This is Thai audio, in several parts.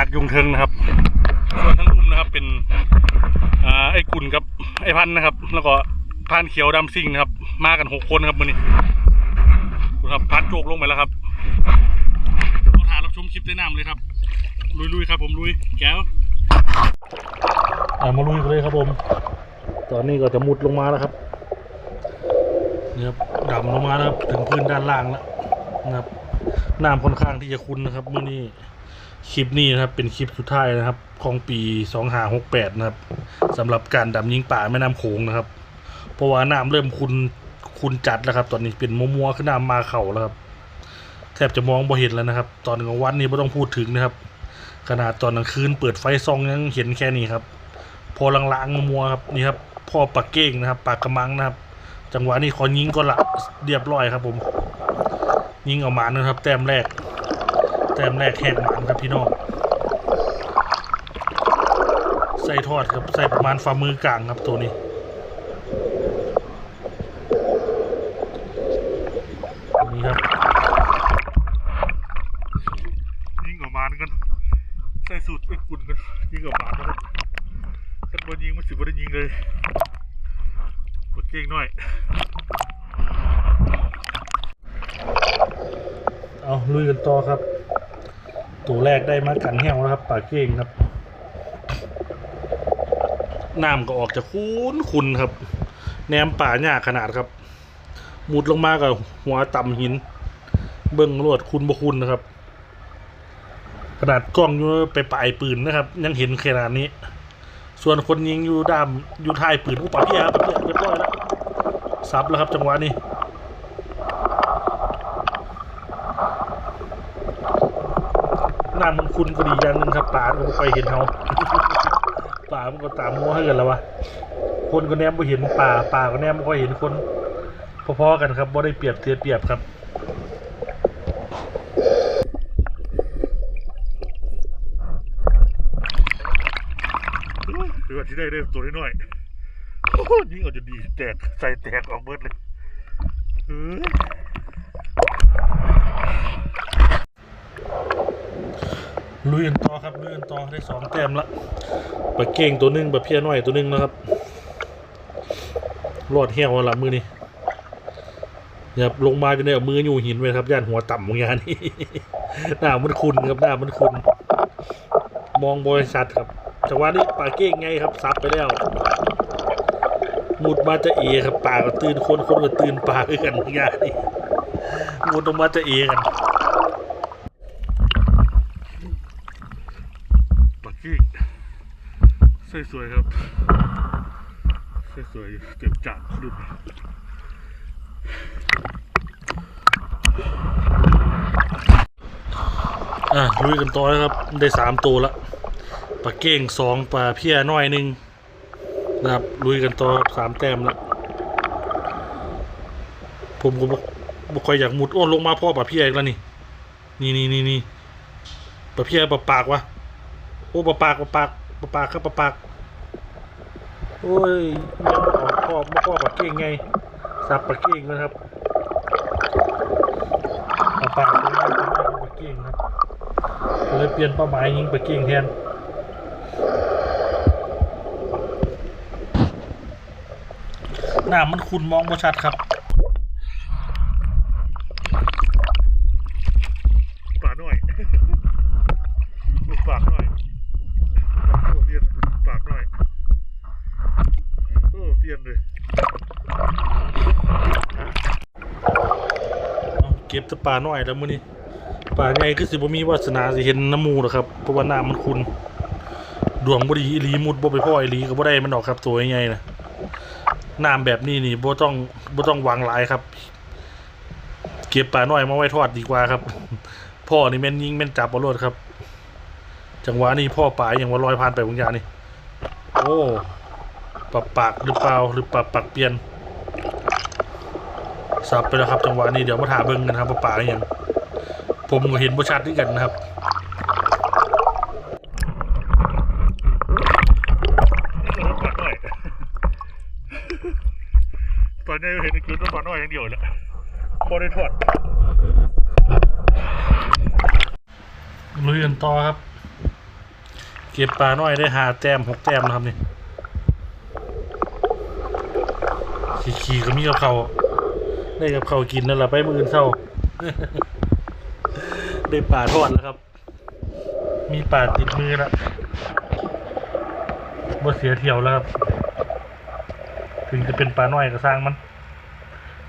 ากยุงเทิงนะครับ ส่วนทั้งลุ่มนะครับเป็นอ่าไอ้กุ่นกับไอ้พันธ์นะครับ แล้วก็พานเขียวดำซิ่งนะครับ มากันหกคนครับมือนี้ครับพันโจกลงไปแล้วครับเราถ่ายรับชมคลิปได้น้ำเลยครับ ลุยๆครับ ผมลุยแก้วอามาลุยกันเลยครับผม ตอนนี้ก็จะมุดลงมาแล้วครับนี่ครับดำลงมาแล้วถึงพื้นด้านล่างแล้วนะครับน้ำค่อนข้างที่จะคุ้นนะครับเมื่อนี้ คลิปนี้นะครับเป็นคลิปสุดท้ายนะครับ ของปีสองหาหกแปดนะครับสำหรับการดำยิงป่าแม่น้ำโขงนะครับ เพราะว่าน้ำเริ่มคุนคุนจัดแล้วครับ ตอนนี้เป็นมัวๆขึ้นน้ำมาเข่าแล้วครับแทบจะมองบ่เห็นแล้วนะครับ ตอนกลางวันนี่ไม่ต้องพูดถึงนะครับ ขนาดตอนกลางคืนเปิดไฟซองยังเห็นแค่นี้ครับ พอลางๆมัวครับนี่ครับพ่อปากเก้งนะครับ ปากกระมังนะครับ จังหวะนี้ขอยิงก็ละเรียบร้อยครับ ผม ยิงออกมานะครับ แต้มแรก แต้มแรกแหกหมันครับพี่น้องใส่ทอดครับใส่ประมาณฝ่ามือกลางครับตัวนี้นี่ครับยิงออกมากันใส่สูตรไอ้กุ่นกันยิงออกมาครับถ้าบอลยิงมันสิบอลยิงเลยกดเก่งหน่อยเอาลุยกันต่อครับ ตัวแรกได้มากันแห้วแล้วครับ ปากเก่งครับ น้ำก็ออกจากคุ้นคุณครับแนมป่าหญ้าขนาดครับมุดลงมากับหัวต่ำหิน เบิ้งรวดคุณบคุณนะครับขนาดกล้องอยู่ไปปลายปืนนะครับ ยังเห็นขนาดนี้ ส่วนคนยิงอยู่ด้ามอยู่ท้ายปืนผู้ป่าพี่ครับเรียบร้อยแล้วซับแล้วครับจังหวะนี้น้ำมัน คุณก็ดีอย่างหนึงครับป่าก็ไม่ค่อยเห็นเขาป่ามันก็ตามมัวให้กันแล้ววะคนก็แนมไม่เห็นป่าป่าก็แนมไม่ค่อยเห็นคนพอๆกันครับบ่ได้เปรียบเทียบเปรียบครับคือว่าที่ได้ได้ตัวน้อยๆโอ้โหยิงออกจะดีแตกใส่แตกออกเบิดเลยเออ ลุยกันต่อครับลุยกันต่อได้สองแต้มละปลาเก่งตัวหนึงปลาเพี้ยน้อยตัวหนึงนะครับรอดเหี้ยวละมือนี่อย่าลงมาจะเนี่ยเอามืออยู่หินไว้ครับย่านหัวต่ำของยานนี่หน้ามันคุณครับหน้ามันคุณมองบริษัทครับจังหวะนี้ปลาเก้งไงครับซับไปแล้วมุดมาจะเอครับปลาก็ตื่นคนคนก็ตื่นปลาด้วยกันงานนี้มุดออกมาจะเอกันปลาเก้ง สวยๆครับสวยๆเต็มจานดุดอะลุยกันต่อแล้วครับ ได้สามตัวละปลาเก้งสองปลาเพี้ยน้อยหนึ่งนะครับลุยกันต่อสามแต้มล้วผมก็บ่บ่ค่อยอยากมุดโอ้ลงมาพ่อปลาเพี้ยอีกแล้วนี่ นี่นี่นี่นี่ปลาเพี้ยปลาปากวะโอ้ปลาปากปลาปาก ปลาปากครับปลาปากโอ้ยยังออกพ่อบ่พ่อปลาเก้งไงสับปลาเก้งนะครับปลาปากเป็นปลาเก้งครับเลยเปลี่ยนเป้าหมายยิงปลาเก้งแทนหน้ามันคุณมองบ่ชัดครับปากหน่อย ปากหน่อยปากเปลี่ยนปากหน่อยโอ้เปลี่ยนเลย เก็บแต่ปลาหน่อยแล้วมื้อนี้ปลาใหญ่คือสิบ่มีวาสนาสิเห็นน้ำมูหรอกครับเพราะว่าน้ามันคุณดวงบ่ดีอีหลีมุดบ่ไปพ่ออีหลีก็บ่ได้มันออกครับตัวใหญ่ๆนะน้ำแบบนี้นี่บ่ต้องบ่ต้องหวังหลายครับ เก็บปลาน้อยมาไว้ทอดดีกว่าครับ พ่อนี่แม่นยิงแม่นจับเอารวดครับ จังหวะนี้พ่อปลาอย่างว่าลอยผ่านไปบางอย่างนี่โอ้ปรับปากหรือเปล่าหรือปรับปักเปลี่ยน สับไปแล้วครับจังหวะนี้เดี๋ยวมาถามเบิ่งกันครับว่าปลาอหย่าง ผมก็เห็นบ่ชัดด้วยกันนะครับปลาน้อยตอนนี้เห็นคือต้นปลาน้อยอย่างเดียวแหละพอได้ทอดนต่อครับ เก็บปลาน้อยได้หาแต้มหกแต้มนะครับนี่ขี่ๆก็มีกับเขาว ได้กับเขาวกินนั่นแหละไปมืออื่นเศร้าได้ปลาทอดแล้วครับ มีปลาติดมือแล้วบ่เสียเที่ยวแล้วครับ ถึงจะเป็นปลาน้อยก็สร้างมัน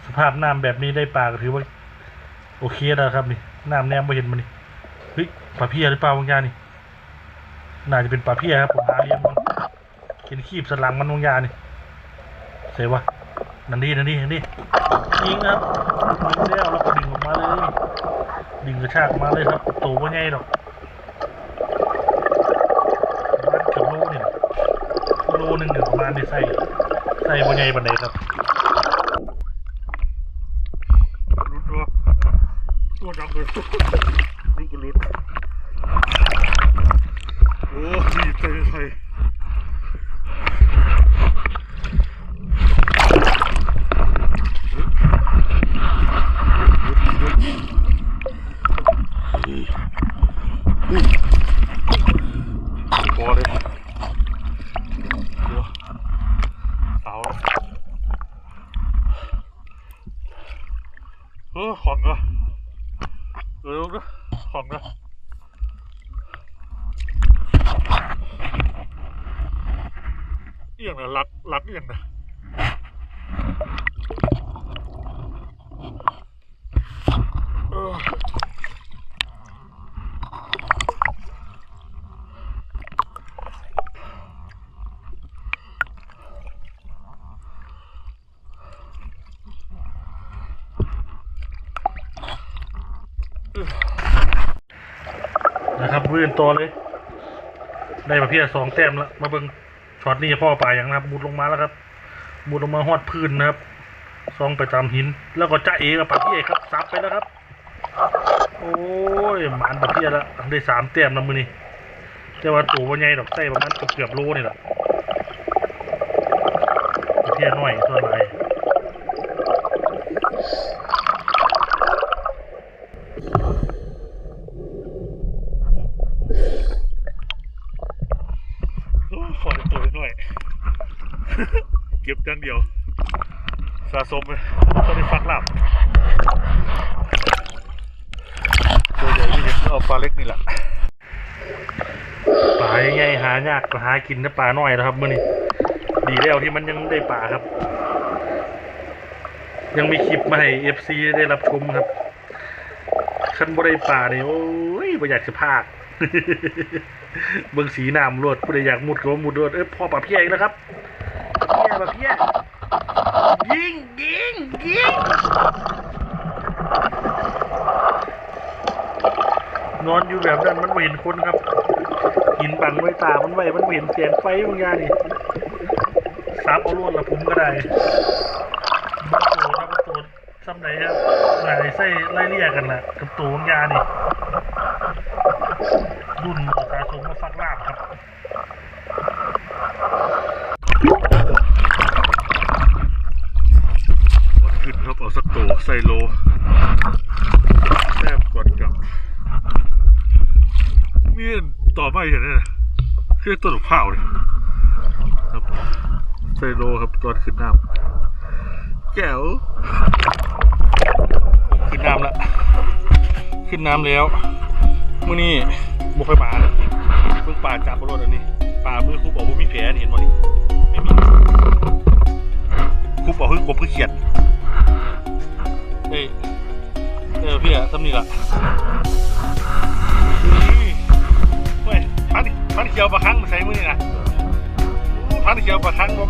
สภาพน้ำแบบนี้ได้ปลาก็ถือว่า โอเคแล้วครับนี่น้ำแนมไม่เห็นมันนี่เฮ้ยปลาเพียหรือเปล่าบางอย่างนี่น่าจะเป็นปลาเพียครับผมหาเรียนมันเห็นขีบสลังมันบางอย่างนี่เสียวะ นั่นดีนั่นดีนั่นดียิงครับยิงแล้วแล้วก็ดึงออกมาเลยดึงกระชากออกมาเลยครับโตว่าไงดอกประมาณเกือบโลเนี่ยโลหนึ่งเนี่ยประมาณนี้ใส่ใส่ว่าไงบันไดครับรุดตัวตัวดำเลยรุดก็รุดโอ้ดีใจใส่พอเลยเดี๋ยวเสา เออของก็เออลูกนะของนะเอียงนะรักรักเอียงนะเออ นะครับลื่นตัวเลย ได้มาเพียสองแต้มแล้วมาเบิ่งช็อตนี้พ่อป่าอย่างนะครับมุดลงมาแล้วครับมุดลงมาหอดพื้นนะครับซองไปตามหิน แล้วก็จ้าเอกับปากพี่เอกครับซับไปแล้วครับ โอ้ยหมานปากพี่แล้วได้สามแต้มแล้วมือนี่แต่ว่าตัวว่าใหญ่ดอกไส้ประมาณเกือบโลนี่แหละปากพี่น้อยส่วไรโอ้ยขอได้ตัวน้อย เก็บจังเดียว สะสมเลยก็ได้ฟักลาบตัวใหญ่ที่เห็นก็เอาปลาเล็กนี่แหละปลาใหญ่หายากหากินนะปลาน้อยนะครับมื่อนี้ดีแล้วที่มันยังได้ปลาครับ ยังมีคลิปมาให้เอฟซีได้รับชมครับคันบ่ได้ปลาเนี่ยโอ้ยบ่อยากจะพากเบิ่งสีน้ำรวดบ่ได้อยากมุดก็มุดรวดเอ้ยพ่อปลาเพียอีกแล้วครับ เพียปลาเพียยิงยิงยิงนอนอยู่แบบนั้นมันเห็นคนครับหินบังไว้ตามันไว้มันเห็นเสียงไฟบางอย่างนี่ซับเอาลวดละผมก็ได้มันโตครับมันโตซ้ำไหนครับไหนใส่ไล่เลี่ยกันล่ะกับตัวบางอย่างนี่รุ่นสะสมมาฟักลาบครับ วัดขึ้นครับเอาสักตัวใส่โลแทบก่อนกลับ มีต่อไปเห็นไหมนะคือต้นข้าวเลยครับไซโลครับตอนขึ้นน้ำแก้วขึ้นน้ำแล้วขึ้นน้ำแล้วเมื่อนี้บุกไปป่าเพิ่งป่าจับบนรถอันนี้ป่ามือครูบอกว่ามีแผลเห็นบ่นี่ไม่มีครูบอกเพิ่งกบเพิ่งเขียด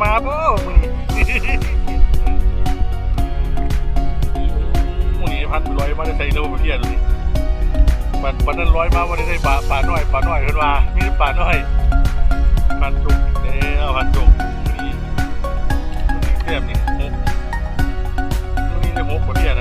มาบ่มือนี่มือนี่พันร้อยมาได้ใส่โลมาเพี้ยนเลยปันปันนั้นลอยมาวันนี้ได้ปลาปลาน้อยปลาน้อยขึ้นมามีแต่ปลาน้อยพันจุกเด้อพันจุกมึงนี่มึงนี่เทียบนี่หกมือนี้ได้หกกว่าเพี้ยนะวัน